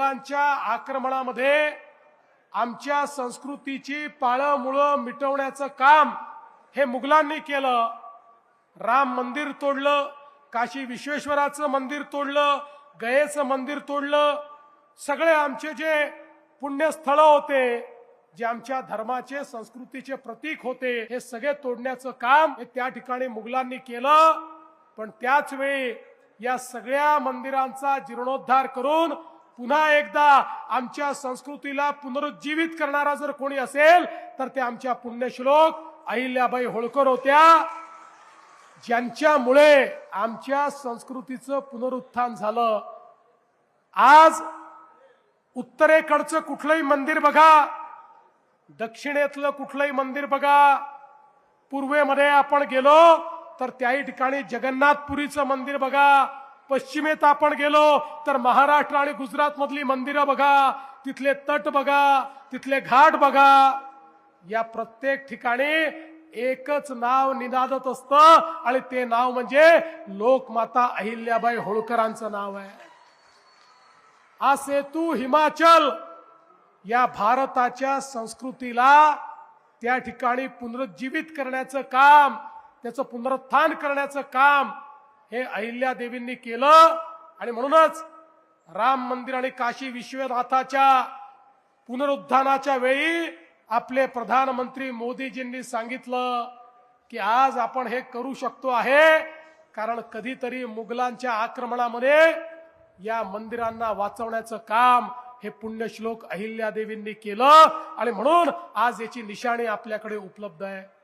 मुलांच्या आक्रमणामध्ये आमच्या संस्कृतीची पाळंमुळं मिटवण्याचं काम हे मुघलांनी केलं. राम मंदिर तोडलं काशी विश्वेश्वराचं मंदिर तोडलं गयेचं मंदिर तोडलं. सगळे आमचे जे पुण्यस्थळं होते जे आमच्या धर्माचे संस्कृतीचे प्रतीक होते हे सगळे तोडण्याचं काम हे त्या ठिकाणी मुघलांनी केलं. पण त्याच वेळी या सगळ्या मंदिरांचा जीर्णोद्धार करून पुन्हा एकदा आमच्या संस्कृतीला पुनरुज्जीवित करणारा जर कोणी असेल तर ते आमच्या पुण्यश्लोक अहिल्याबाई होळकर होत्या ज्यांच्यामुळे आमच्या संस्कृतीचं पुनरुत्थान झालं. आज उत्तरेकडचं कुठलंही मंदिर बघा दक्षिणेतलं कुठलंही मंदिर बघा पूर्वेमध्ये आपण गेलो तर त्याही ठिकाणी जगन्नाथपुरीचं मंदिर बघा पश्चिमेत आपण गेलो तर महाराष्ट्र आणि गुजरात मधली मंदिरं बघा तिथले तट बघा तिथले घाट बघा. या प्रत्येक ठिकाणी एकच नाव निनादत असतं आणि ते नाव म्हणजे लोकमाता अहिल्याबाई होळकरांचं नाव आहे. हा सेतू हिमाचल. या भारताच्या संस्कृतीला त्या ठिकाणी पुनरुज्जीवित करण्याचं काम त्याचं पुनरुत्थान करण्याचं काम हे अहिल्या देवींनी केलं आणि म्हणूनच राम मंदिर आणि काशी विश्वनाथाच्या पुनरुत्थानाच्या वेळी आपले प्रधानमंत्री मोदीजींनी सांगितलं की आज आपण हे करू शकतो आहे कारण कधीतरी मुघलांच्या आक्रमणामध्ये या मंदिरांना वाचवण्याचं काम हे पुण्यश्लोक अहिल्यादेवींनी केलं आणि म्हणून आज याची निशाणी आपल्याकडे उपलब्ध आहे.